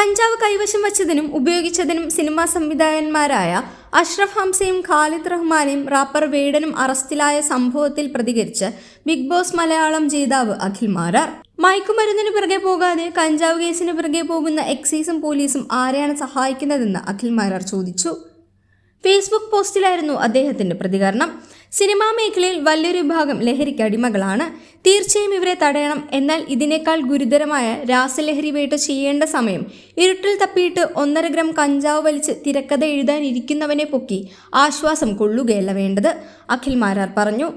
കഞ്ചാവ് കൈവശം വച്ചതിനും ഉപയോഗിച്ചതിനും സിനിമാ സംവിധായകന്മാരായ അഷ്റഫ് ഹംസയും ഖാലിദ് റഹ്മാനെയും റാപ്പർ വേടനും അറസ്റ്റിലായ സംഭവത്തിൽ പ്രതികരിച്ച് ബിഗ് ബോസ് മലയാളം ജേതാവ് അഖിൽ മാരാർ. മയക്കുമരുന്നിന് പിറകെ പോകാതെ കഞ്ചാവ് കേസിന് പിറകെ പോകുന്ന എക്സൈസും പോലീസും ആരെയാണ് സഹായിക്കുന്നതെന്ന് അഖിൽ മാരാർ ചോദിച്ചു. ഫേസ്ബുക്ക് പോസ്റ്റിലായിരുന്നു അദ്ദേഹത്തിന്റെ പ്രതികരണം. സിനിമാ മേഖലയിൽ വലിയൊരു വിഭാഗം ലഹരിക്ക് അടിമകളാണ്. തീർച്ചയായും ഇവരെ തടയണം. എന്നാൽ ഇതിനേക്കാൾ ഗുരുതരമായ രാസലഹരി വേട്ട ചെയ്യേണ്ട സമയം. ഇരുട്ടിൽ തപ്പിയിട്ട് ഒന്നര ഗ്രാം കഞ്ചാവ് വലിച്ച് തിരക്കഥ എഴുതാനിരിക്കുന്നവനെ പൊക്കി ആശ്വാസം കൊള്ളുകയല്ല വേണ്ടത് അഖിൽ മാരാർ പറഞ്ഞു.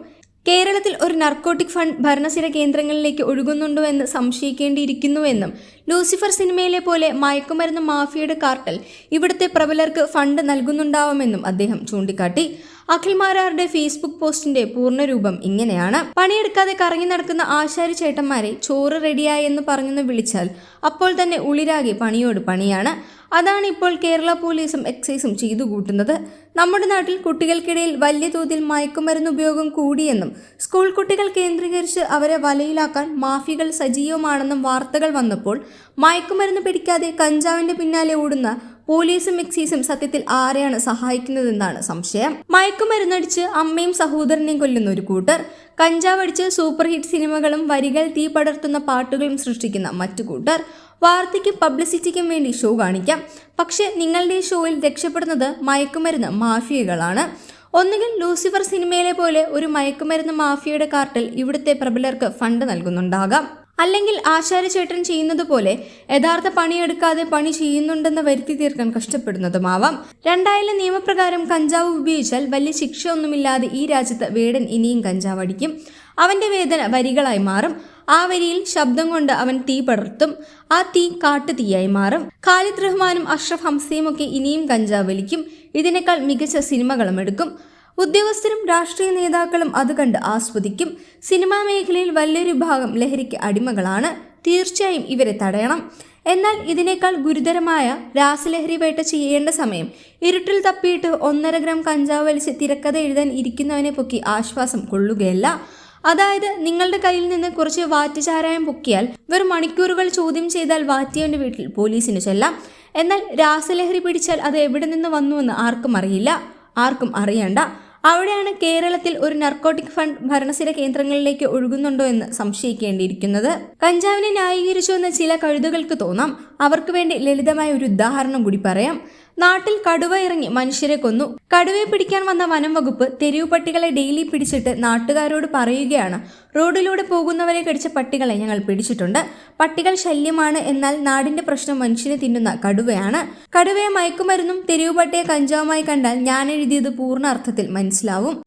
കേരളത്തിൽ ഒരു നർക്കോട്ടിക് ഫണ്ട് ഭരണസിര കേന്ദ്രങ്ങളിലേക്ക് ഒഴുകുന്നുണ്ടോ എന്ന് സംശയിക്കേണ്ടിയിരിക്കുന്നുവെന്നും ലൂസിഫർ സിനിമയിലെ പോലെ മയക്കുമരുന്ന് മാഫിയയുടെ കാർട്ടൽ ഇവിടുത്തെ പ്രബലർക്ക് ഫണ്ട് നൽകുന്നുണ്ടാവുമെന്നും അദ്ദേഹം ചൂണ്ടിക്കാട്ടി. അഖിൽ മാരാറുടെ ഫേസ്ബുക്ക് പോസ്റ്റിന്റെ പൂർണരൂപം ഇങ്ങനെയാണ്. പണിയെടുക്കാതെ കറങ്ങി നടക്കുന്ന ആശാരി ചേട്ടന്മാരെ ചോറ് റെഡിയായി എന്ന് പറഞ്ഞെന്ന് വിളിച്ചാൽ അപ്പോൾ തന്നെ ഉളിരാകെ പണിയോട് പണിയാണ്. അതാണ് ഇപ്പോൾ കേരള പോലീസും എക്സൈസും ചെയ്തു കൂട്ടുന്നത്. നമ്മുടെ നാട്ടിൽ കുട്ടികൾക്കിടയിൽ വലിയ തോതിൽ മയക്കുമരുന്ന് ഉപയോഗം കൂടിയെന്നും സ്കൂൾ കുട്ടികൾ കേന്ദ്രീകരിച്ച് അവരെ വലയിലാക്കാൻ മാഫികൾ സജീവമാണെന്നും വാർത്തകൾ വന്നപ്പോൾ മയക്കുമരുന്ന് പിടിക്കാതെ കഞ്ചാവിന്റെ പിന്നാലെ ഓടുന്ന പോലീസും എക്സൈസും സത്യത്തിൽ ആരെയാണ് സഹായിക്കുന്നതെന്നാണ് സംശയം. മയക്കുമരുന്നടിച്ച് അമ്മയും സഹോദരനെയും കൊല്ലുന്ന ഒരു കൂട്ടർ കഞ്ചാവടിച്ച് സൂപ്പർ ഹിറ്റ് സിനിമകളും വരികൾ തീ പടർത്തുന്ന പാട്ടുകളും സൃഷ്ടിക്കുന്ന മറ്റു കൂട്ടർ വാർത്തയ്ക്കും പബ്ലിസിറ്റിക്കും വേണ്ടി ഷോ കാണിക്കാം. പക്ഷേ നിങ്ങളുടെ ഷോയിൽ രക്ഷപ്പെടുന്നത് മയക്കുമരുന്ന് മാഫിയകളാണ്. ഒന്നുകിൽ ലൂസിഫർ സിനിമയിലെ പോലെ ഒരു മയക്കുമരുന്ന് മാഫിയയുടെ കാർട്ടിൽ ഇവിടുത്തെ പ്രബലർക്ക് ഫണ്ട് നൽകുന്നുണ്ടാകാം. അല്ലെങ്കിൽ ആശാരചേട്ടൻ ചെയ്യുന്നത് പോലെ യഥാർത്ഥ പണിയെടുക്കാതെ പണി ചെയ്യുന്നുണ്ടെന്ന് വരുത്തി തീർക്കാൻ കഷ്ടപ്പെടുന്നതുമാവാം രണ്ടായാലും നിയമപ്രകാരം കഞ്ചാവ് ഉപയോഗിച്ചാൽ വലിയ ശിക്ഷയൊന്നുമില്ലാതെ ഈ രാജ്യത്ത് വേടൻ ഇനിയും കഞ്ചാവ് അടിക്കും. അവന്റെ വേദന വരികളായി മാറും. ആ വരിയിൽ ശബ്ദം കൊണ്ട് അവൻ തീ പടർത്തും. ആ തീ കാട്ടുതീയായി മാറും. ഖാലിദ് റഹ്മാനും അഷ്റഫ് ഹംസയും ഒക്കെ ഇനിയും കഞ്ചാവ് വലിക്കും. ഇതിനേക്കാൾ മികച്ച സിനിമകളും എടുക്കും. ഉദ്യോഗസ്ഥരും രാഷ്ട്രീയ നേതാക്കളും അത് കണ്ട് ആസ്വദിക്കും. സിനിമാ മേഖലയിൽ വലിയൊരു ഭാഗം ലഹരിക്ക് അടിമകളാണ്. തീർച്ചയായും ഇവരെ തടയണം. എന്നാൽ ഇതിനേക്കാൾ ഗുരുതരമായ രാസലഹരി വേട്ട ചെയ്യേണ്ട സമയം. ഇരുട്ടിൽ തപ്പിയിട്ട് ഒന്നര ഗ്രാം കഞ്ചാവ് വലിച്ച് തിരക്കഥ എഴുതാൻ ഇരിക്കുന്നവനെ പൊക്കി ആശ്വാസം കൊള്ളുകയല്ല. അതായത് നിങ്ങളുടെ കയ്യിൽ നിന്ന് കുറച്ച് വാറ്റുചാരായം പൊക്കിയാൽ വെറും മണിക്കൂറുകൾ ചോദ്യം ചെയ്താൽ വാറ്റിയവന്റെ വീട്ടിൽ പോലീസിന് ചെല്ലാം. എന്നാൽ രാസലഹരി പിടിച്ചാൽ അത് എവിടെ നിന്ന് വന്നുവെന്ന് ആർക്കും അറിയില്ല. ആർക്കും അറിയണ്ട. അവിടെയാണ് കേരളത്തിൽ ഒരു നർക്കോട്ടിക് ഫണ്ട് ഭരണസിര കേന്ദ്രങ്ങളിലേക്ക് ഒഴുകുന്നുണ്ടോ എന്ന് സംശയിക്കേണ്ടിയിരിക്കുന്നത്. കഞ്ചാവിനെ ന്യായീകരിച്ചു എന്ന ചില കഴുതുകൾക്ക് തോന്നാം. അവർക്ക് വേണ്ടി ലളിതമായ ഒരു ഉദാഹരണം കൂടി പറയാം. നാട്ടിൽ കടുവ ഇറങ്ങി മനുഷ്യരെ കൊന്നു. കടുവയെ പിടിക്കാൻ വന്ന വനം വകുപ്പ് തെരുവ് പട്ടികളെ ഡെയിലി പിടിച്ചിട്ട് നാട്ടുകാരോട് പറയുകയാണ്. റോഡിലൂടെ പോകുന്നവരെ കടിച്ച പട്ടികളെ ഞങ്ങൾ പിടിച്ചിട്ടുണ്ട്. പട്ടികൾ ശല്യമാണ് എന്നാൽ നാടിന്റെ പ്രശ്നം മനുഷ്യനെ തിന്നുന്ന കടുവയാണ്. കടുവയെ മയക്കുമരുന്നും തെരുവ് പട്ടിയെ കഞ്ചാവുമായി കണ്ടാൽ ഞാൻ എഴുതിയത് പൂർണ അർത്ഥത്തിൽ മനസ്സിലാവും.